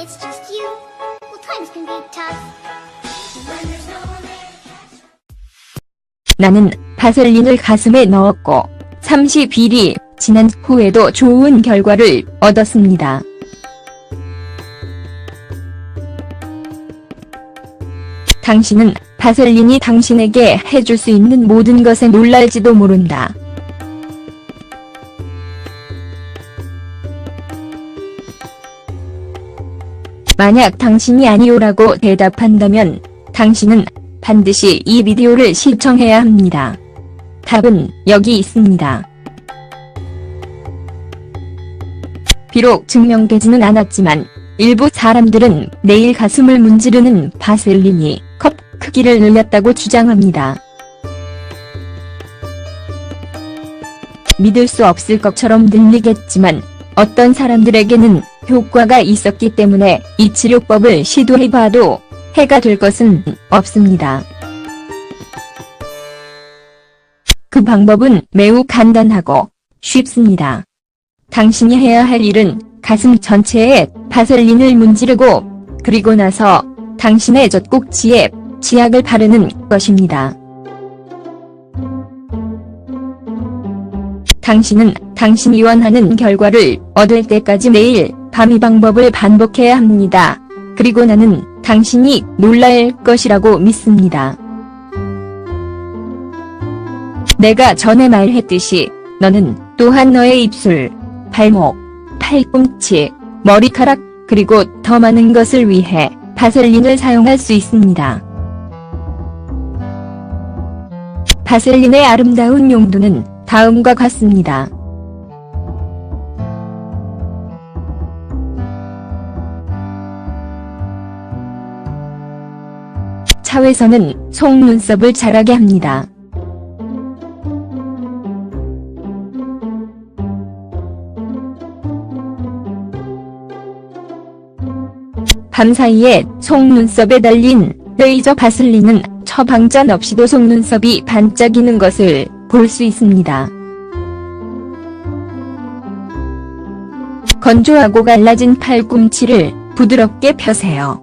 it's just you, well, times can be tough. 나는 바셀린을 가슴에 넣었고 30일이 지난 후에도 좋은 결과를 얻었습니다. 당신은 바셀린이 당신에게 해줄 수 있는 모든 것에 놀랄지도 모른다. 만약 당신이 아니오라고 대답한다면 당신은 반드시 이 비디오를 시청해야 합니다. 답은 여기 있습니다. 비록 증명되지는 않았지만 일부 사람들은 내일 가슴을 문지르는 바셀린이 컵 크기를 늘렸다고 주장합니다. 믿을 수 없을 것처럼 들리겠지만 어떤 사람들에게는 효과가 있었기 때문에 이 치료법을 시도해봐도 해가 될 것은 없습니다. 그 방법은 매우 간단하고 쉽습니다. 당신이 해야 할 일은 가슴 전체에 바셀린을 문지르고 그리고 나서 당신의 젖꼭지에 치약을 바르는 것입니다. 당신은 당신이 원하는 결과를 얻을 때까지 매일 밤 이 방법을 반복해야 합니다. 그리고 나는 당신이 놀랄 것이라고 믿습니다. 내가 전에 말했듯이 너는 또한 너의 입술, 발목, 팔꿈치, 머리카락, 그리고 더 많은 것을 위해 바셀린을 사용할 수 있습니다. 바셀린의 아름다운 용도는 다음과 같습니다. 차회선은 속눈썹을 자라게 합니다. 밤 사이에 속눈썹에 달린 레이저 바슬린은 처방전 없이도 속눈썹이 반짝이는 것을 볼 수 있습니다. 건조하고 갈라진 팔꿈치를 부드럽게 펴세요.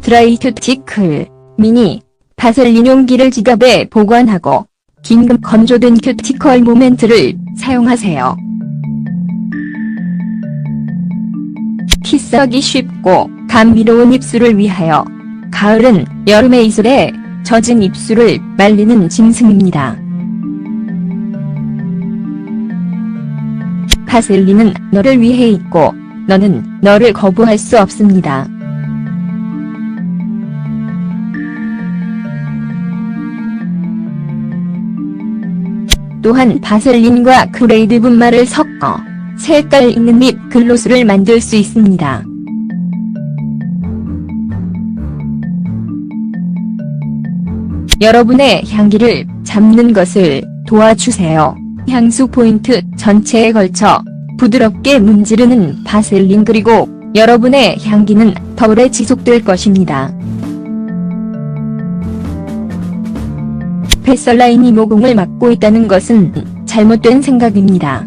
드라이 큐티클, 미니, 바셀린 용기를 지갑에 보관하고 긴급 건조된 큐티컬 모멘트를 사용하세요. 키스하기 쉽고 감미로운 입술을 위하여 가을은 여름의 이슬에 젖은 입술을 말리는 짐승입니다. 바셀린은 너를 위해 있고 너는 너를 거부할 수 없습니다. 또한 바셀린과 크레이드 분말을 섞어 색깔 있는 립 글로스를 만들 수 있습니다. 여러분의 향기를 잡는 것을 도와주세요. 향수 포인트 전체에 걸쳐 부드럽게 문지르는 바셀린 그리고 여러분의 향기는 더 오래 지속될 것입니다. 뱃설라인이 모공을 막고 있다는 것은 잘못된 생각입니다.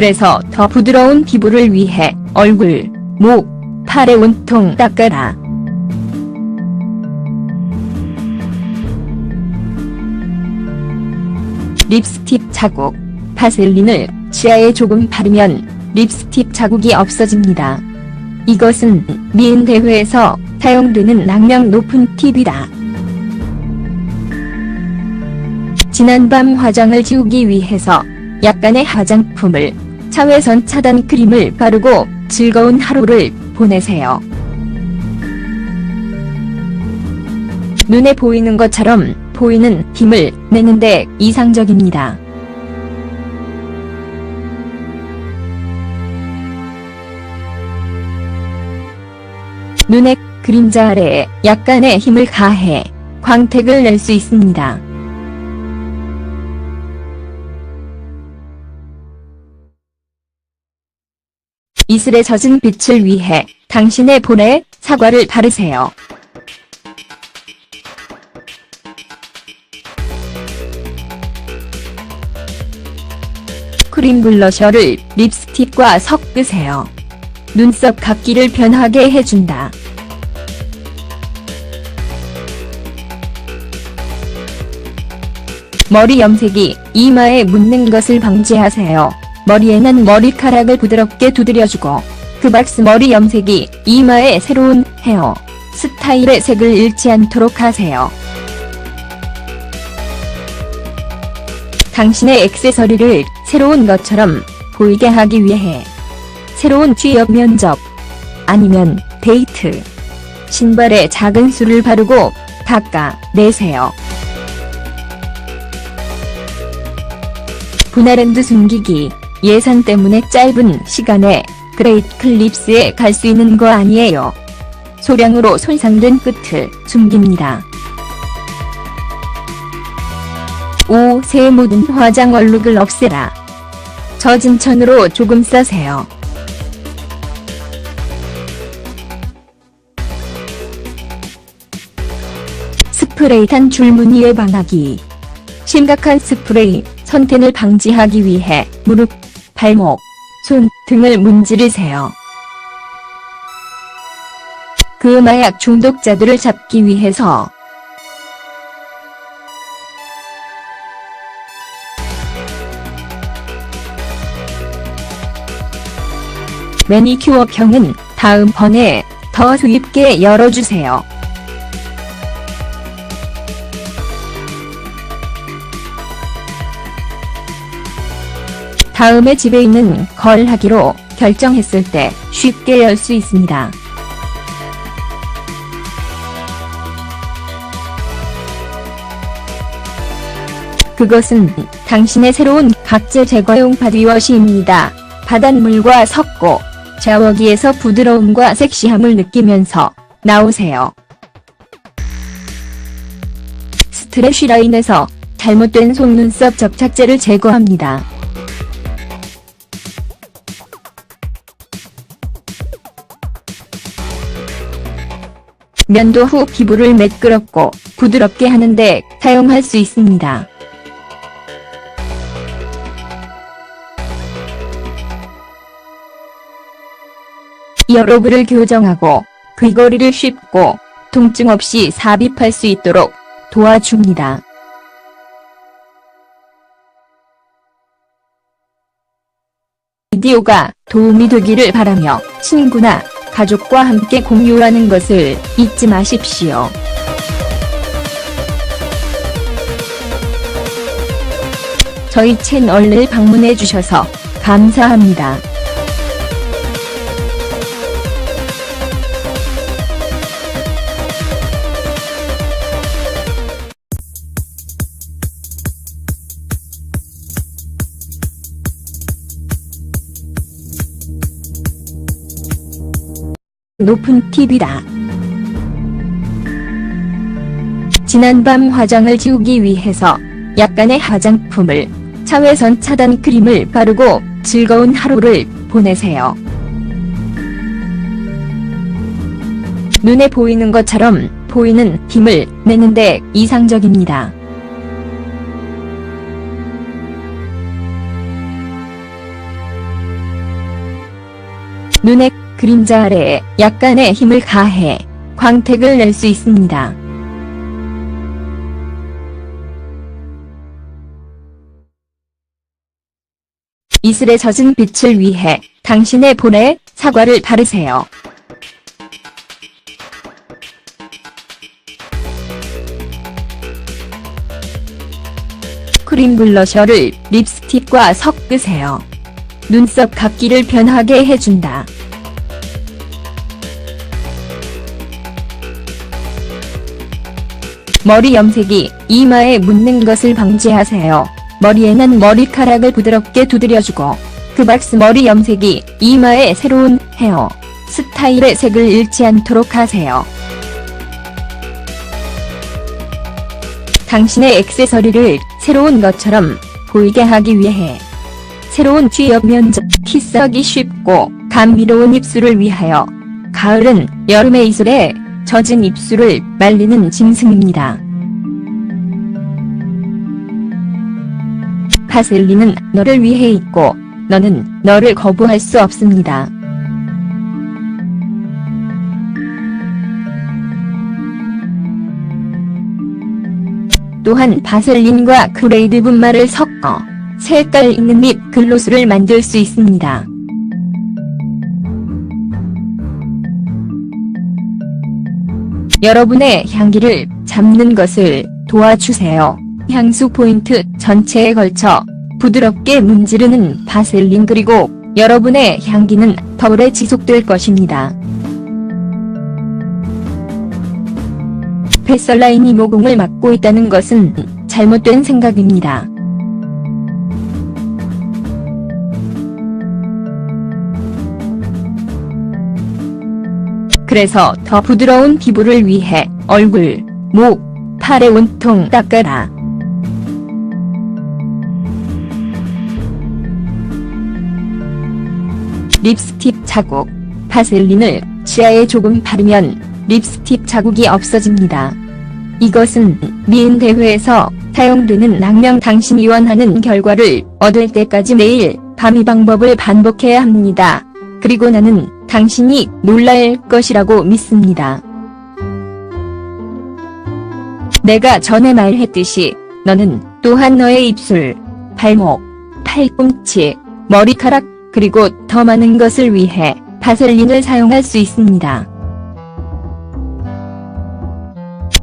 그래서 더 부드러운 피부를 위해 얼굴, 목, 팔에 온통 닦아라. 립스틱 자국, 바셀린을 치아에 조금 바르면 립스틱 자국이 없어집니다. 이것은 미인 대회에서 사용되는 악명 높은 팁이다. 지난밤 화장을 지우기 위해서 약간의 화장품을 차외선 차단 크림을 바르고 즐거운 하루를 보내세요. 눈에 보이는 것처럼 보이는 힘을 내는데 이상적입니다. 눈의 그림자 아래에 약간의 힘을 가해 광택을 낼 수 있습니다. 이슬에 젖은 빛을 위해 당신의 볼에 사과를 바르세요. 크림 블러셔를 립스틱과 섞으세요. 눈썹 각기를 변하게 해준다. 머리 염색이 이마에 묻는 것을 방지하세요. 머리에는 머리카락을 부드럽게 두드려주고 그 박스 머리 염색이 이마에 새로운 헤어 스타일의 색을 잃지 않도록 하세요. 당신의 액세서리를 새로운 것처럼 보이게 하기 위해 새로운 취업 면접 아니면 데이트 신발에 작은 술을 바르고 닦아 내세요. 분할핸드 숨기기 예산 때문에 짧은 시간에 그레이트 클립스에 갈 수 있는 거 아니에요. 소량으로 손상된 끝을 숨깁니다. 옷의 모든 화장 얼룩을 없애라. 젖은 천으로 조금 싸세요. 스프레이 탄 줄무늬 예방하기. 심각한 스프레이 선텐을 방지하기 위해 무릎, 발목, 손 등을 문지르세요. 그 마약 중독자들을 잡기 위해서 매니큐어 병은 다음번에 더 수입게 열어주세요. 다음에 집에 있는 걸 하기로 결정했을 때 쉽게 열 수 있습니다. 그것은 당신의 새로운 각질 제거용 바디워시입니다. 바닷물과 섞고 샤워기에서 부드러움과 섹시함을 느끼면서 나오세요. 스트레쉬 라인에서 잘못된 속눈썹 접착제를 제거합니다. 면도 후 피부를 매끄럽고 부드럽게 하는데 사용할 수 있습니다. 이어로그를 교정하고 귀걸이를 쉽고 통증 없이 삽입할 수 있도록 도와줍니다. 비디오가 도움이 되기를 바라며 친구나 가족과 함께 공유하는 것을 잊지 마십시오. 저희 채널을 방문해 주셔서 감사합니다. 높은 팁이다. 지난밤 화장을 지우기 위해서 약간의 화장품을 자외선 차단 크림을 바르고 즐거운 하루를 보내세요. 눈에 보이는 것처럼 보이는 힘을 내는데 이상적입니다. 눈의 그림자 아래에 약간의 힘을 가해 광택을 낼 수 있습니다. 이슬에 젖은 빛을 위해 당신의 볼에 사과를 바르세요. 크림 블러셔를 립스틱과 섞으세요. 눈썹 각기를 변하게 해준다. 머리 염색이 이마에 묻는 것을 방지하세요. 머리에는 머리카락을 부드럽게 두드려주고 그 박스 머리 염색이 이마에 새로운 헤어 스타일의 색을 잃지 않도록 하세요. 당신의 액세서리를 새로운 것처럼 보이게 하기 위해 새로운 취업 면접 키스하기 쉽고 감미로운 입술을 위하여 가을은 여름의 이슬에 젖은 입술을 말리는 짐승입니다. 바셀린은 너를 위해 있고 너는 너를 거부할 수 없습니다. 또한 바셀린과 그레이드 분말을 섞어 색깔 있는 립 글로스를 만들 수 있습니다. 여러분의 향기를 잡는 것을 도와주세요. 향수 포인트 전체에 걸쳐 부드럽게 문지르는 바셀린 그리고 여러분의 향기는 더 오래 지속될 것입니다. 패설라인이 모공을 막고 있다는 것은 잘못된 생각입니다. 그래서 더 부드러운 피부를 위해 얼굴, 목, 팔에 온통 닦아라. 립스틱 자국. 바셀린을 치아에 조금 바르면 립스틱 자국이 없어집니다. 이것은 미인 대회에서 사용되는 악명 당신 이 원하는 결과를 얻을 때까지 매일 밤이 방법을 반복해야 합니다. 그리고 나는 당신이 놀랄 것이라고 믿습니다. 내가 전에 말했듯이 너는 또한 너의 입술, 발목, 팔꿈치, 머리카락, 그리고 더 많은 것을 위해 바셀린을 사용할 수 있습니다.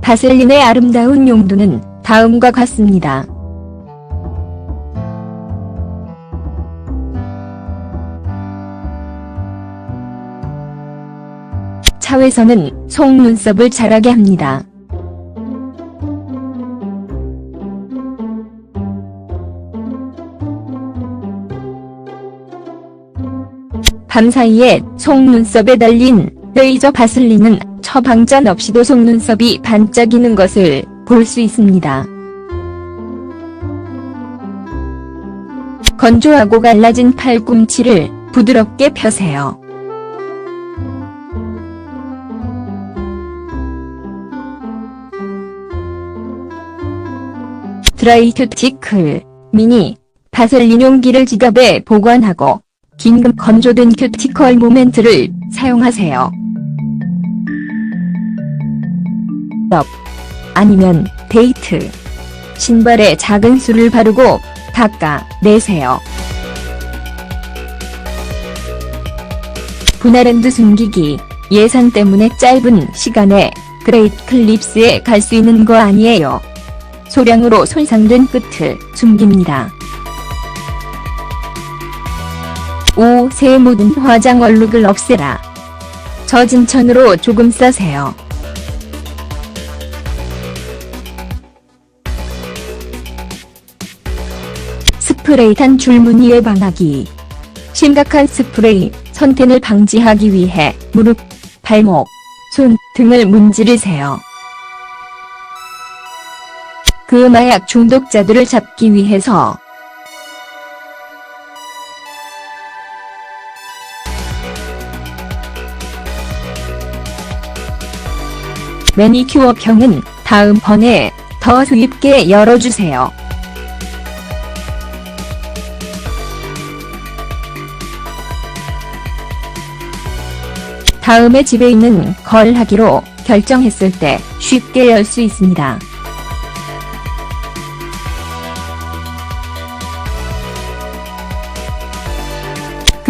바셀린의 아름다운 용도는 다음과 같습니다. 차회선은 속눈썹을 자라게 합니다. 밤 사이에 속눈썹에 달린 레이저 바슬린은 처방전 없이도 속눈썹이 반짝이는 것을 볼 수 있습니다. 건조하고 갈라진 팔꿈치를 부드럽게 펴세요. 드라이 큐티클, 미니, 바셀린 용기를 지갑에 보관하고 긴급 건조된 큐티클 모멘트를 사용하세요. 업, 아니면 데이트. 신발에 작은 술을 바르고 닦아 내세요. 분할핸드 숨기기. 예산 때문에 짧은 시간에 그레이트 클립스에 갈 수 있는 거 아니에요. 소량으로 손상된 끝을 숨깁니다. 5. 새 모든 화장 얼룩을 없애라. 젖은 천으로 조금 싸세요. 스프레이 탄 줄무늬 예방하기. 심각한 스프레이 선텐을 방지하기 위해 무릎, 발목, 손 등을 문지르세요. 그 마약 중독자들을 잡기 위해서 매니큐어 평은 다음번에 더 수입게 열어주세요. 다음에 집에 있는 걸 하기로 결정했을 때 쉽게 열 수 있습니다.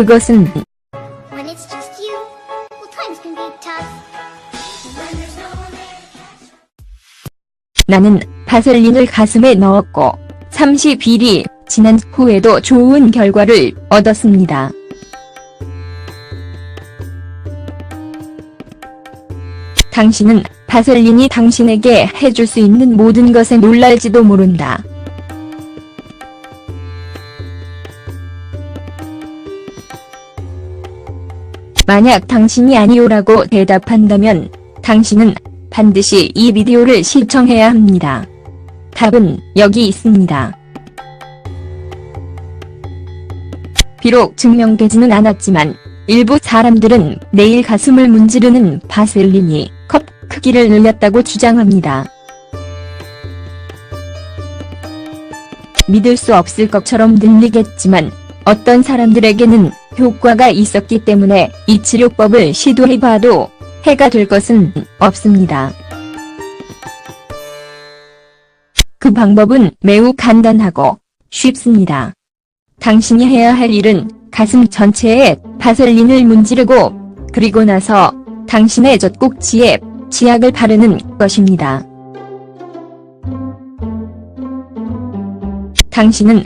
One there. 나는 바셀린을 가슴에 넣었고 30일이 지난 후에도 좋은 결과를 얻었습니다. 당신은 바셀린이 당신에게 해줄 수 있는 모든 것에 놀랄지도 모른다. 만약 당신이 아니오라고 대답한다면 당신은 반드시 이 비디오를 시청해야 합니다. 답은 여기 있습니다. 비록 증명되지는 않았지만 일부 사람들은 내일 가슴을 문지르는 바셀린이 컵 크기를 늘렸다고 주장합니다. 믿을 수 없을 것처럼 들리겠지만 어떤 사람들에게는 효과가 있었기 때문에 이 치료법을 시도해봐도 해가 될 것은 없습니다. 그 방법은 매우 간단하고 쉽습니다. 당신이 해야 할 일은 가슴 전체에 바셀린을 문지르고 그리고 나서 당신의 젖꼭지에 치약을 바르는 것입니다. 당신은